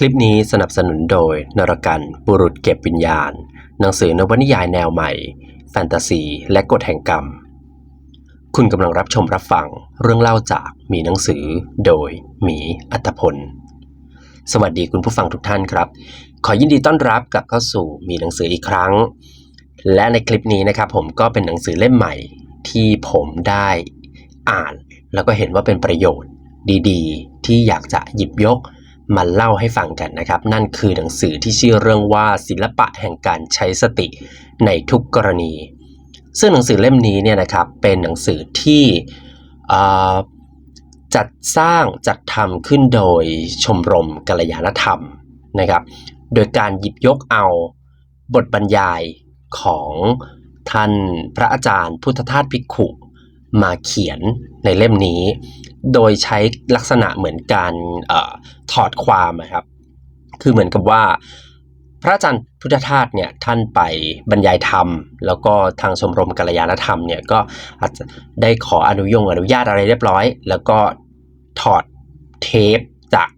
คลิปนี้สนับสนุนโดยนรกันบุรุษเก็บวิญญาณ หนังสือนวนิยายแนวใหม่ แฟนตาซี และกฎแห่งกรรม คุณกำลังรับชมรับฟังเรื่องเล่าจากมีหนังสือ โดยหมีอัตพล สวัสดีคุณผู้ฟังทุกท่านครับ ขอยินดีต้อนรับกลับเข้าสู่มีหนังสืออีกครั้ง และในคลิปนี้นะครับผมก็เป็นหนังสือเล่มใหม่ที่ผมได้อ่าน แล้วก็เห็นว่าเป็นประโยชน์ดี ๆ ที่อยากจะหยิบยก มาเล่าให้ฟังกันนะครับ นั่นคือหนังสือที่ชื่อเรื่องว่าศิลปะแห่งการใช้สติในทุกกรณี ซึ่งหนังสือเล่มนี้เนี่ยนะครับเป็นหนังสือที่จัดสร้างจัดทำขึ้นโดยชมรมกัลยาณธรรมนะครับ โดยการหยิบยกเอาบทบรรยายของท่านพระอาจารย์พุทธทาสภิกขุมาเขียนในเล่มนี้ โดยใช้ลักษณะเหมือนการออถอดความนะครับ คือเหมือนกับว่า พระอาจารย์พุทธทาสเนี่ยท่านไปบรรยายธรรม แล้วก็ทางชมรมกัลยาณธรรมเนี่ยก็อาจจะได้ขออนุยงอนุญาตอะไรเรียบร้อย แล้วก็ถอดเทปจาก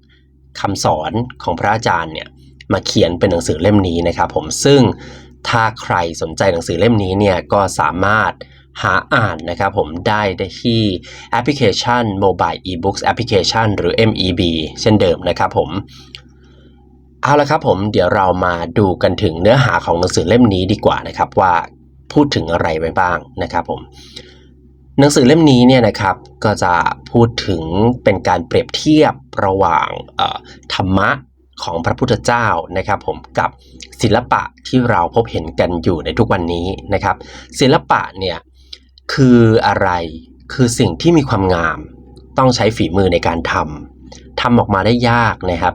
คำสอนของพระอาจารย์เนี่ยมาเขียนเป็นหนังสือเล่มนี้นะครับผมซึ่งถ้าใครสนใจหนังสือเล่มนี้เนี่ยก็สามารถ หาอ่านนะครับผมได้ได้ที่แอปพลิเคชัน Mobile eBooks Application หรือ MEB เช่นเดิมนะครับผมเอาละครับผมเดี๋ยวเรามาดูกันถึงเนื้อหาของหนังสือเล่มนี้ดีกว่านะครับว่าพูดถึงอะไรไว้บ้างนะครับผมหนังสือเล่มนี้เนี่ยนะครับก็จะพูดถึงเป็นการเปรียบเทียบระหว่างธรรมะของพระพุทธเจ้านะครับผมกับศิลปะที่เราพบเห็นกันอยู่ในทุกวันนี้นะครับ ศิลปะเนี่ย คืออะไรคือสิ่งที่มีความงาม ต้องใช้ฝีมือในการทำทำออกมาได้ยากนะครับ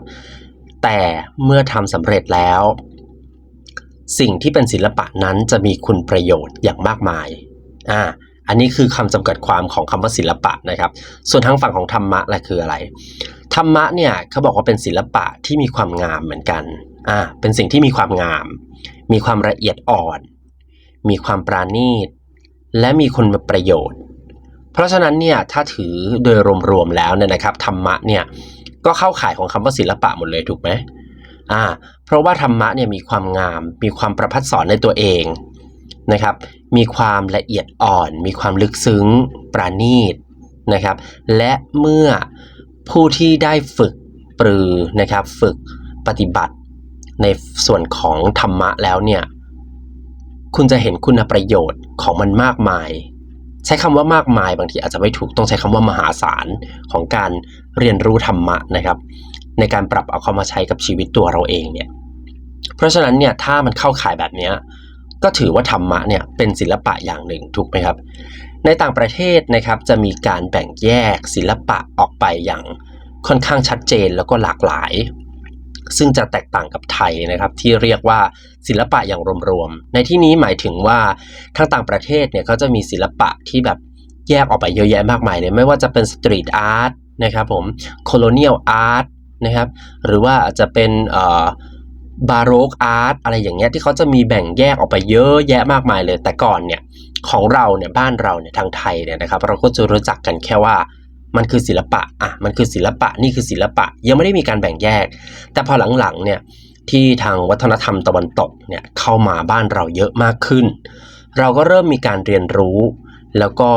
แต่เมื่อทำสำเร็จแล้ว สิ่งที่เป็นศิลปะนั้นจะมีคุณประโยชน์อย่างมากมายอ่าอันนี้คือคำจำกัดความของคำว่าศิลปะนะครับ ส่วนทางฝั่งของธรรมะล่ะคืออะไร ธรรมะเนี่ยเขาบอกว่าเป็นศิลปะที่มีความงามเหมือนกันอ่าเป็นสิ่งที่มีความงาม มีความละเอียดอ่อน มีความปราณีต และมีคุณประโยชน์ เพราะฉะนั้นเนี่ยถ้าถือโดยรวมๆแล้วเนี่ยนะครับธรรมะเนี่ยก็เข้าข่ายของคำว่าศิลปะหมดเลยถูกไหมอ่าเพราะว่าธรรมะเนี่ยมีความงาม มีความประพัดสอนในตัวเองนะครับมีความละเอียดอ่อน มีความลึกซึ้งปราณีตนะครับและเมื่อผู้ที่ได้ฝึกปรือนะครับฝึกปฏิบัติในส่วนของธรรมะแล้วเนี่ย คุณจะเห็นคุณประโยชน์ของมันมากมาย ใช้คำว่ามากมายบางทีอาจจะไม่ถูกต้องใช้คำว่ามหาศาลของการเรียนรู้ธรรมะนะครับ ในการปรับเอาเข้ามาใช้กับชีวิตตัวเราเองเนี่ยเพราะฉะนั้นเนี่ยถ้ามันเข้าข่ายแบบนี้ก็ถือว่าธรรมะเนี่ยเป็นศิลปะอย่างหนึ่งถูกไหมครับ ในต่างประเทศนะครับจะมีการแบ่งแยกศิลปะออกไปอย่างค่อนข้างชัดเจนแล้วก็หลากหลาย ซึ่งจะแตกต่างกับไทยนะครับที่เรียกว่าศิลปะอย่างรวมๆ ในที่นี้หมายถึงว่าทางต่างประเทศเนี่ยเขาจะมีศิลปะที่แบบแยกออกไปเยอะแยะมากมายเลยไม่ว่าจะเป็นสตรีทอาร์ตนะครับผมโคโลเนียลอาร์ตนะครับหรือว่าอาจจะเป็นเอ่อบาโรกอาร์ตอะไรอย่างเงี้ยที่เขาจะมีแบ่งแยกออกไปเยอะแยะมากมายเลย แต่ก่อนเนี่ยของเราเนี่ยบ้านเราเนี่ยทางไทยเนี่ยนะครับเราก็จะรู้จักกันแค่ว่า มันคือศิลปะอะมันคือศิลปะนี่คือศิลปะ ยังไม่ได้มีการแบ่งแยก แต่พอหลังๆเนี่ยที่ทางวัฒนธรรมตะวันตกเนี่ยเข้ามาบ้านเราเยอะมากขึ้น เราก็เริ่มมีการเรียนรู้ แล้วก็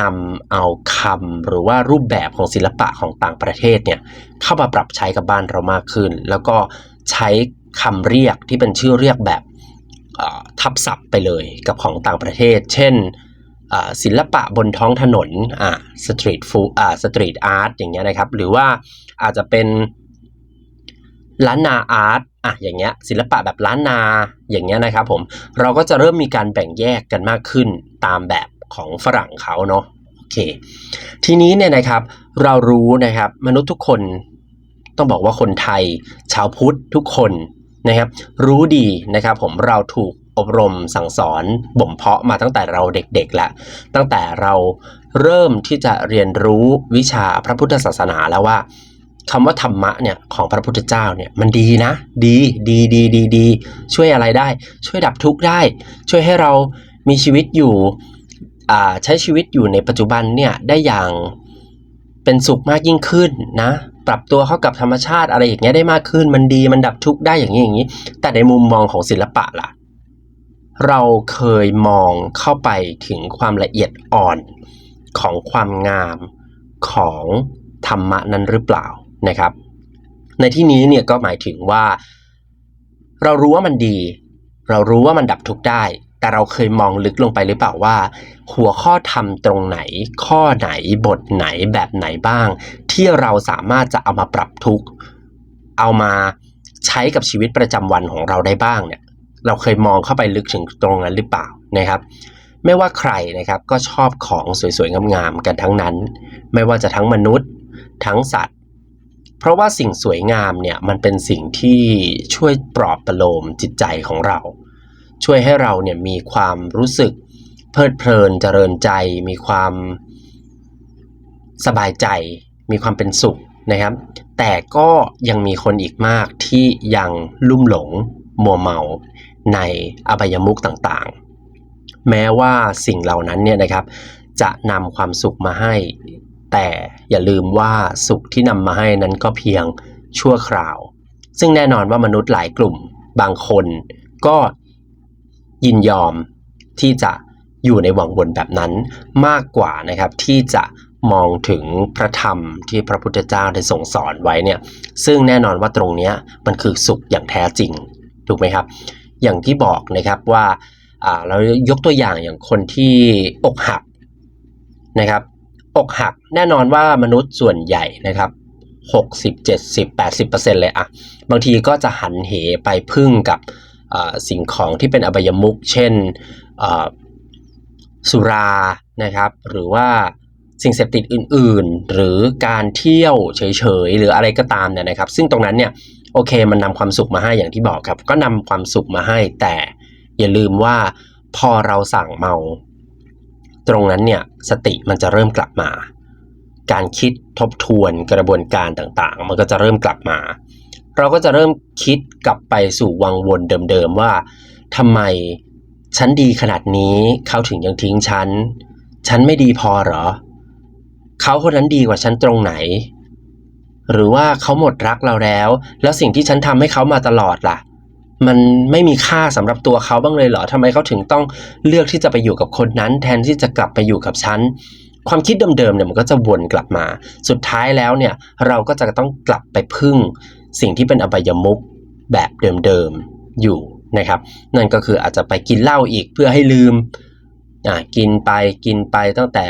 นำเอาคำหรือว่ารูปแบบของศิลปะของต่างประเทศเนี่ยเข้ามาปรับใช้กับบ้านเรามากขึ้น แล้วก็ใช้คำเรียกที่เป็นชื่อเรียกแบบทับศัพท์ไปเลยกับของต่างประเทศ เช่น ศิลปะบนท้องถนนอ่าสตรีทฟูอ่าสตรีทอาร์ตอย่างเงี้ยนะครับ หรือว่าอาจจะเป็นล้านนาอาร์ตอะอย่างเงี้ยศิลปะแบบล้านนาอย่างเงี้ยนะครับผมเราก็จะเริ่มมีการแบ่งแยกกันมากขึ้นตามแบบของฝรั่งเขาเนาะโอเคทีนี้เนี่ยนะครับเรารู้นะครับมนุษย์ทุกคนต้องบอกว่าคนไทย ชาวพุทธทุกคนนะครับรู้ดีนะครับผมเราถูก อบรมสั่งสอนบ่มเพาะมาตั้งแต่เราเด็กๆแล้วตั้งแต่เราเริ่มที่จะเรียนรู้วิชาพระพุทธศาสนาแล้วว่าคำว่าธรรมะเนี่ยของพระพุทธเจ้าเนี่ยมันดีนะ ดีดีดีดีดีช่วยอะไรได้ ช่วยดับทุกข์ได้ ช่วยให้เรามีชีวิตอยู่ใช้ชีวิตอยู่ในปัจจุบันเนี่ยได้อย่างเป็นสุขมากยิ่งขึ้นนะ ปรับตัวเข้ากับธรรมชาติอะไรอย่างเงี้ยได้มากขึ้น มันดีมันดับทุกข์ได้อย่างนี้อย่างนี้ แต่ในมุมมองของศิลปะล่ะ เราเคยมองเข้าไปถึงความละเอียดอ่อนของความงามของธรรมะนั้นหรือเปล่านะครับ ในที่นี้เนี่ยก็หมายถึงว่า เรารู้ว่ามันดี เรารู้ว่ามันดับทุกข์ได้ แต่เราเคยมองลึกลงไปหรือเปล่าว่า หัวข้อธรรมตรงไหน ข้อไหนบทไหนแบบไหนบ้าง ที่เราสามารถจะเอามาปรับทุกข์เอามาใช้กับชีวิตประจำวันของเราได้บ้างเนี่ย เราเคยมองเข้าไปลึกถึงตรงนั้นหรือเปล่านะครับ ไม่ว่าใครนะครับก็ชอบของสวยๆงามๆกันทั้งนั้น ไม่ว่าจะทั้งมนุษย์ ทั้งสัตว์ เพราะว่าสิ่งสวยงามเนี่ยมันเป็นสิ่งที่ช่วยปลอบประโลมจิตใจของเรา ช่วยให้เราเนี่ยมีความรู้สึกเพลิดเพลินเจริญใจ มีความสบายใจ มีความเป็นสุขนะครับ แต่ก็ยังมีคนอีกมากที่ยังลุ่มหลงมัวเมา ในอบายมุขต่างๆ แม้ว่าสิ่งเหล่านั้นเนี่ยนะครับจะนำความสุขมาให้ แต่อย่าลืมว่าสุขที่นำมาให้นั้นก็เพียงชั่วคราว ซึ่งแน่นอนว่ามนุษย์หลายกลุ่มบางคนก็ยินยอมที่จะอยู่ในวังวนแบบนั้นมากกว่านะครับที่จะมองถึงพระธรรมที่พระพุทธเจ้าได้ทรงสอนไว้เนี่ยซึ่งแน่นอนว่าตรงนี้มันคือสุขอย่างแท้จริงถูกไหมครับ อย่างที่บอกนะครับว่าเรายกตัวอย่างอย่างคนที่อกหักนะครับ อกหักแน่นอนว่ามนุษย์ส่วนใหญ่นะครับ60 70 80เลยอะบางทีก็จะหันเหไปพึ่งกับสิ่งของที่เป็นอบายมุขเช่นสุรานะครับ หรือว่าสิ่งเสพติดอื่น ๆ หรือการเที่ยวเฉย ๆ หรืออะไรก็ตามเนี่ยนะครับ ซึ่งตรงนั้นเนี่ย โอเค มันนำความสุขมาให้อย่างที่บอกครับ ก็นำความสุขมาให้ แต่อย่าลืมว่าพอเราสั่งเมา ตรงนั้นเนี่ยสติมันจะเริ่มกลับมา การคิดทบทวนกระบวนการต่างๆ มันก็จะเริ่มกลับมา เราก็จะเริ่มคิดกลับไปสู่วังวนเดิมๆว่าทำไมฉันดีขนาดนี้เขาถึงยังทิ้งฉัน ฉันไม่ดีพอเหรอ เขาคนนั้นดีกว่าฉันตรงไหน หรือว่าเขาหมดรักเราแล้ว แล้วสิ่งที่ฉันทำให้เขามาตลอดล่ะ มันไม่มีค่าสำหรับตัวเขาบ้างเลยเหรอทำไมเขาถึงต้องเลือกที่จะไปอยู่กับคนนั้น แทนที่จะกลับไปอยู่กับฉันความคิดเดิมๆเนี่ยมันก็จะวนกลับมา สุดท้ายแล้วเนี่ยเราก็จะต้องกลับไปพึ่ง สิ่งที่เป็นอบายมุขแบบเดิมๆอยู่นะครับ นั่นก็คืออาจจะไปกินเหล้าอีกเพื่อให้ลืมอ่ากินไปกินไปตั้งแต่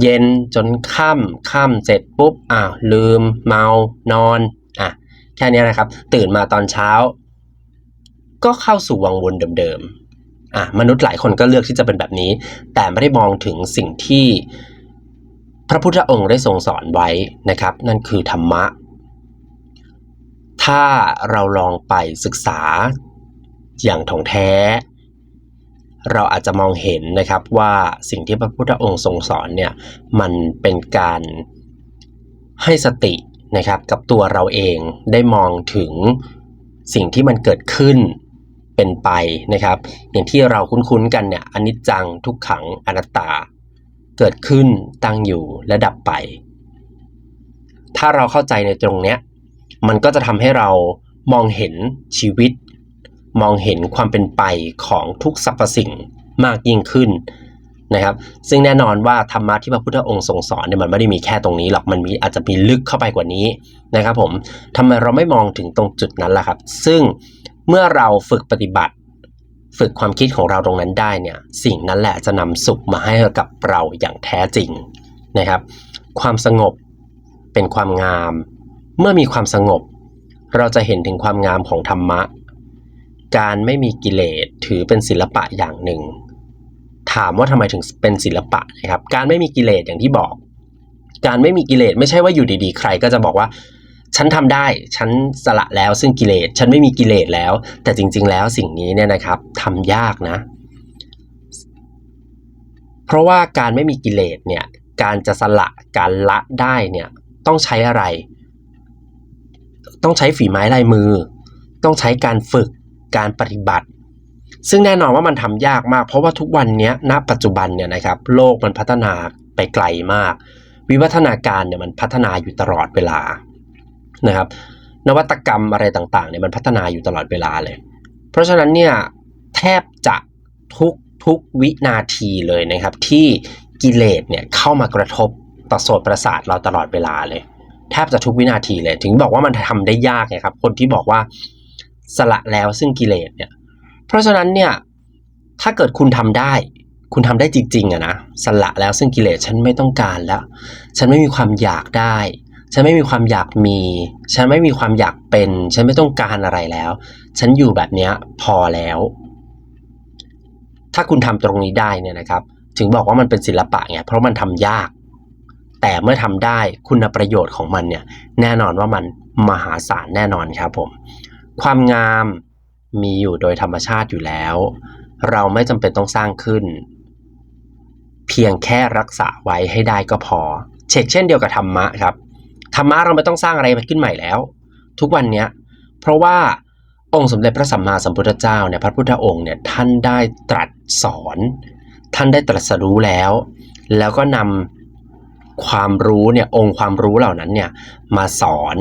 เย็นจนค่ำค่ำเสร็จปุ๊บอ้าวลืม เมานอนอะแค่นี้นะครับ ตื่นมาตอนเช้า ก็เข้าสู่วังวนเดิมๆอะมนุษย์หลายคนก็เลือกที่จะเป็นแบบนี้ แต่ไม่ได้มองถึงสิ่งที่พระพุทธองค์ได้ทรงสอนไว้นะครับ นั่นคือธรรมะ ถ้าเราลองไปศึกษาอย่างถ่องแท้ เราอาจจะมองเห็นนะครับว่าสิ่งที่พระพุทธองค์ทรงสอนเนี่ยมันเป็นการให้สตินะครับกับตัวเราเองได้มองถึงสิ่งที่มันเกิดขึ้นเป็นไปนะครับ อย่างที่เราคุ้นๆกันเนี่ยอนิจจังทุกขังอนัตตา เกิดขึ้นตั้งอยู่และดับไป ถ้าเราเข้าใจในตรงเนี้ยมันก็จะทำให้เรามองเห็นชีวิต มองเห็นความเป็นไปของทุกสรรพสิ่งมากยิ่งขึ้นนะครับ ซึ่งแน่นอนว่าธรรมะที่พระพุทธองค์ทรงสอนเนี่ยมันไม่ได้มีแค่ตรงนี้หรอกมันมีอาจจะมีลึกเข้าไปกว่านี้นะครับผมทำไมเราไม่มองถึงตรงจุดนั้นล่ะครับ ซึ่งเมื่อเราฝึกปฏิบัติ ฝึกความคิดของเราตรงนั้นได้เนี่ยสิ่งนั้นแหละจะนำสุขมาให้กับเราอย่างแท้จริงนะครับ ความสงบเป็นความงาม เมื่อมีความสงบ เราจะเห็นถึงความงามของธรรมะ การไม่มีกิเลสถือเป็นศิลปะอย่างหนึ่ง ถามว่าทำไมถึงเป็นศิลปะนะครับ การไม่มีกิเลสอย่างที่บอก การไม่มีกิเลสไม่ใช่ว่าอยู่ดีๆ ใครก็จะบอกว่า ฉันทำได้ ฉันสละแล้วซึ่งกิเลส ฉันไม่มีกิเลสแล้ว แต่จริง ๆ แล้วสิ่งนี้เนี่ยนะครับทำยากนะ เพราะว่าการไม่มีกิเลสเนี่ย การจะสละการละได้เนี่ยต้องใช้อะไร ต้องใช้ฝีไม้ลายมือ ต้องใช้การฝึก การปฏิบัติ ซึ่งแน่นอนว่ามันทำยากมาก เพราะว่าทุกวันนี้ณปัจจุบันเนี่ยนะครับโลกมันพัฒนาไปไกลมาก วิวัฒนาการเนี่ยมันพัฒนาอยู่ตลอดเวลานะครับนวัตกรรมอะไรต่างๆเนี่ยมันพัฒนาอยู่ตลอดเวลาเลย เพราะฉะนั้นเนี่ยแทบจะทุกทุกวินาทีเลยนะครับ ที่กิเลสเนี่ยเข้ามากระทบต่อโสตประสาทเราตลอดเวลาเลย แทบจะทุกวินาทีเลย ถึงบอกว่ามันทำได้ยากไงครับ คนที่บอกว่า สละแล้วซึ่งกิเลสเนี่ย เพราะฉะนั้นเนี่ยถ้าเกิดคุณทำได้ คุณทำได้จริงๆอะนะสละแล้วซึ่งกิเลสฉันไม่ต้องการแล้ว ฉันไม่มีความอยากได้ ฉันไม่มีความอยากมี ฉันไม่มีความอยากเป็น ฉันไม่ต้องการอะไรแล้ว ฉันอยู่แบบเนี้ยพอแล้ว ถ้าคุณทำตรงนี้ได้เนี่ยนะครับ ถึงบอกว่ามันเป็นศิลปะไงเพราะมันทำยาก แต่เมื่อทำได้คุณประโยชน์ของมันเนี่ยแน่นอนว่ามันมหาศาลแน่นอนครับผม ความงามมีอยู่โดยธรรมชาติอยู่แล้ว เราไม่จำเป็นต้องสร้างขึ้น เพียงแค่รักษาไว้ให้ได้ก็พอ เช่นเช่นเดียวกับธรรมะครับ ธรรมะเราไม่ต้องสร้างอะไรขึ้นใหม่แล้ว ทุกวันเนี้ย เพราะว่าองค์สมเด็จพระสัมมาสัมพุทธเจ้าเนี่ยพระพุทธองค์เนี่ยท่านได้ตรัสสอน ท่านได้ตรัสรู้แล้ว แล้วก็นำ ความรู้เนี่ยองค์ความรู้เหล่านั้นเนี่ยมาสอน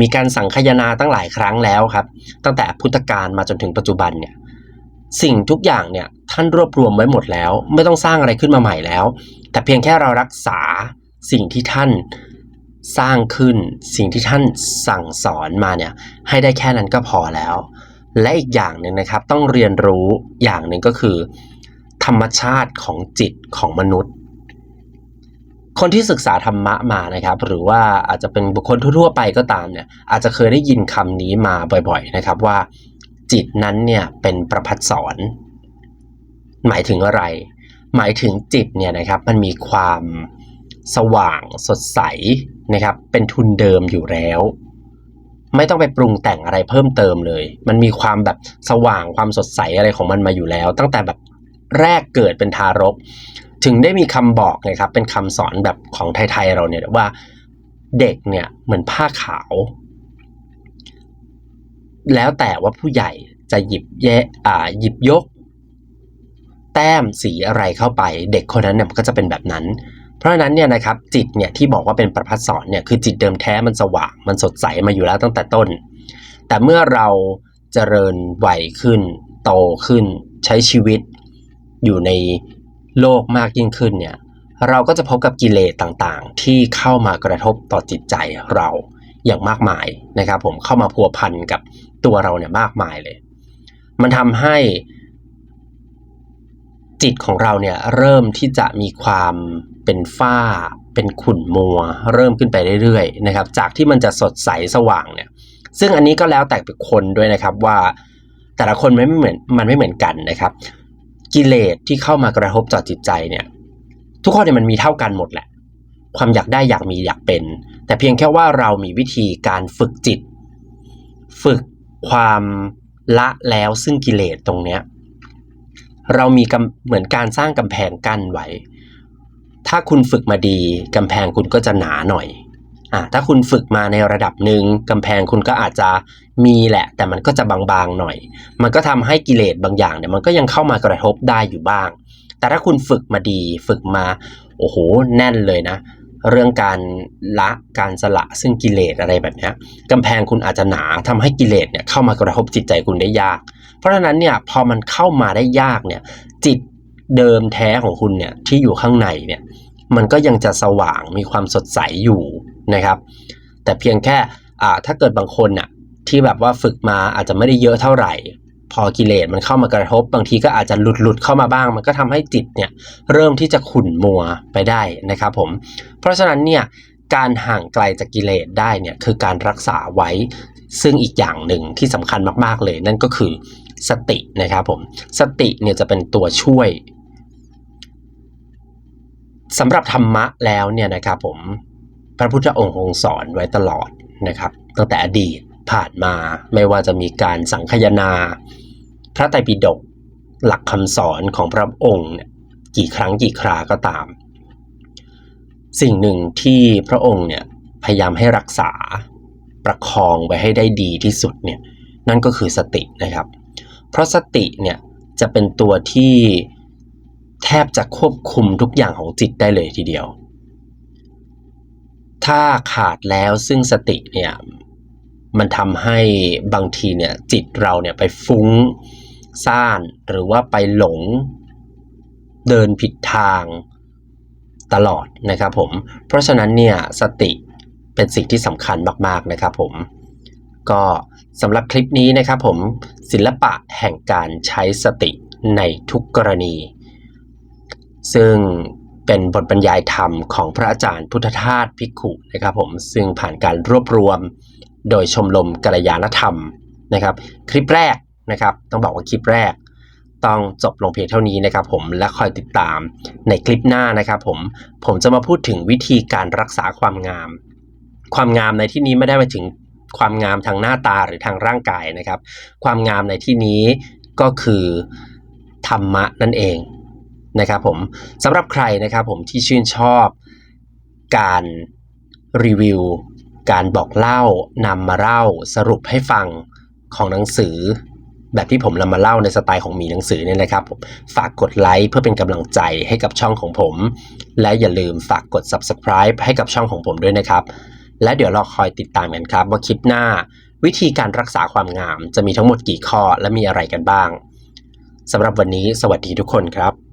มีการสังคายนาตั้งหลายครั้งแล้วครับ ตั้งแต่พุทธกาลมาจนถึงปัจจุบันเนี่ยสิ่งทุกอย่างเนี่ยท่านรวบรวมไว้หมดแล้ว ไม่ต้องสร้างอะไรขึ้นมาใหม่แล้ว แต่เพียงแค่เรารักษาสิ่งที่ท่านสร้างขึ้นสิ่งที่ท่านสั่งสอนมาเนี่ยให้ได้แค่นั้นก็พอแล้ว และอีกอย่างหนึ่งนะครับต้องเรียนรู้อย่างหนึ่งก็คือ ธรรมชาติของจิตของมนุษย์ คนที่ศึกษาธรรมะมานะครับ หรือว่าอาจจะเป็นบุคคลทั่วๆไปก็ตามเนี่ยอาจจะเคยได้ยินคำนี้มาบ่อยๆนะครับว่า จิตนั้นเนี่ยเป็นประพัดสอนหมายถึงอะไร หมายถึงจิตเนี่ยนะครับมันมีความสว่างสดใสนะครับ เป็นทุนเดิมอยู่แล้ว ไม่ต้องไปปรุงแต่งอะไรเพิ่มเติมเลย มันมีความแบบสว่างความสดใสอะไรของมันมาอยู่แล้ว ตั้งแต่แบบแรกเกิดเป็นทารก ถึงได้มีคำบอกนะครับเป็นคำสอนแบบของไทยๆเราเนี่ยว่าเด็กเนี่ยเหมือนผ้าขาว แล้วแต่ว่าผู้ใหญ่จะหยิบแยะอ่าหยิบยก แต้มสีอะไรเข้าไป เด็กคนนั้นเนี่ยก็จะเป็นแบบนั้น เพราะฉะนั้นเนี่ยนะครับจิตเนี่ยที่บอกว่าเป็นประพัดสอนเนี่ยคือจิตเดิมแท้มันสว่างมันสดใสมาอยู่แล้วตั้งแต่ต้น แต่เมื่อเราเจริญวัยขึ้น โตขึ้นใช้ชีวิตอยู่ใน โลกมากยิ่งขึ้นเนี่ยเราก็จะพบกับกิเลสต่างๆ ที่เข้ามากระทบต่อจิตใจเราอย่างมากมายนะครับ ผมเข้ามาพัวพันกับตัวเราเนี่ยมากมายเลย มันทำให้จิตของเราเนี่ยเริ่มที่จะมีความเป็นฝ้า เป็นขุ่นมัว เริ่มขึ้นไปเรื่อยๆนะครับ จากที่มันจะสดใสสว่างเนี่ย ซึ่งอันนี้ก็แล้วแต่คนด้วยนะครับว่าแต่ละคนไม่เหมือนมันไม่เหมือนกันนะครับ กิเลสที่เข้ามากระทบต่อจิตใจเนี่ยทุกคนเนี่ยมันมีเท่ากันหมดแหละ ความอยากได้อยากมีอยากเป็น แต่เพียงแค่ว่าเรามีวิธีการฝึกจิต ฝึกความละแล้วซึ่งกิเลสตรงเนี้ยเรามีกำเหมือนการสร้างกำแพงกั้นไว้ ถ้าคุณฝึกมาดีกำแพงคุณก็จะหนาหน่อย อ่าถ้าคุณฝึกมาในระดับหนึ่งกำแพงคุณก็อาจจะมีแหละ แต่มันก็จะบางๆหน่อย มันก็ทำให้กิเลสบางอย่างเนี่ยมันก็ยังเข้ามากระทบได้อยู่บ้าง แต่ถ้าคุณฝึกมาดีฝึกมาโอ้โหแน่นเลยนะ เรื่องการละการสละซึ่งกิเลสอะไรแบบนี้กำแพงคุณอาจจะหนาทำให้กิเลสเนี่ยเข้ามากระทบจิตใจคุณได้ยาก เพราะฉะนั้นเนี่ยพอมันเข้ามาได้ยากเนี่ยจิตเดิมแท้ของคุณเนี่ยที่อยู่ข้างในเนี่ยมันก็ยังจะสว่างมีความสดใสอยู่ นะครับ แต่เพียงแค่ถ้าเกิดบางคนน่ะที่แบบว่าฝึกมาอาจจะไม่ได้เยอะเท่าไหร่ พอกิเลสมันเข้ามากระทบ บางทีก็อาจจะหลุดหลุดเข้ามาบ้าง มันก็ทำให้จิตเนี่ยเริ่มที่จะขุ่นมัวไปได้นะครับผมเพราะฉะนั้นเนี่ยการห่างไกลจากกิเลสได้เนี่ยคือการรักษาไว้ ซึ่งอีกอย่างหนึ่งที่สำคัญมากๆเลย นั่นก็คือสตินะครับผมสติเนี่ยจะเป็นตัวช่วยสำหรับธรรมะแล้วเนี่ยนะครับผม ระพุทธองค์ทรงสอนไว้ตลอดนะครับ ตั้งแต่อดีตผ่านมาไม่ว่าจะมีการสังคายนา พระไตรปิฎกหลักคำสอนของพระองค์กี่ครั้งกี่คราก็ตาม สิ่งหนึ่งที่พระองค์เนี่ยพยายามให้รักษาประคองไว้ให้ได้ดีที่สุดเนี่ยนั่นก็คือสตินะครับ เพราะสติเนี่ยจะเป็นตัวที่แทบจะควบคุมทุกอย่างของจิตได้เลยทีเดียว ถ้าขาดแล้วซึ่งสติเนี่ยมันทำให้บางทีเนี่ยจิตเราเนี่ยไปฟุ้งซ่าน หรือว่าไปหลงเดินผิดทางตลอดนะครับผมเพราะฉะนั้นเนี่ยสติเป็นสิ่งที่สำคัญมากๆนะครับผมก็สำหรับคลิปนี้นะครับผมศิลปะแห่งการใช้สติในทุกกรณี ซึ่ง เป็นบทบรรยายธรรมของพระอาจารย์พุทธทาสภิกขุนะครับผมซึ่งผ่านการรวบรวม โดยชมรมกัลยาณธรรมนะครับ คลิปแรกนะครับต้องบอกว่าคลิปแรก ต้องจบลงเพียงเท่านี้นะครับผมและคอยติดตามในคลิปหน้านะครับผมผมจะมาพูดถึงวิธีการรักษาความงาม ความงามในที่นี้ไม่ได้มาถึงความงามทางหน้าตาหรือทางร่างกายนะครับ ความงามในที่นี้ก็คือธรรมะนั่นเอง นะครับผมสำหรับใครนะครับผมที่ชื่นชอบการรีวิว การบอกเล่านำมาเล่าสรุปให้ฟังของหนังสือ แบบที่ผมนำมาเล่าในสไตล์ของหมีหนังสือเนี่ยนะครับผมฝากกดไลค์เพื่อเป็นกำลังใจให้กับช่องของผม และอย่าลืมฝากกด subscribe ให้กับช่องของผมด้วยนะครับ และเดี๋ยวเราคอยติดตามกันครับว่าคลิปหน้าวิธีการรักษาความงามจะมีทั้งหมดกี่ข้อและมีอะไรกันบ้างสำหรับวันนี้สวัสดีทุกคนครับ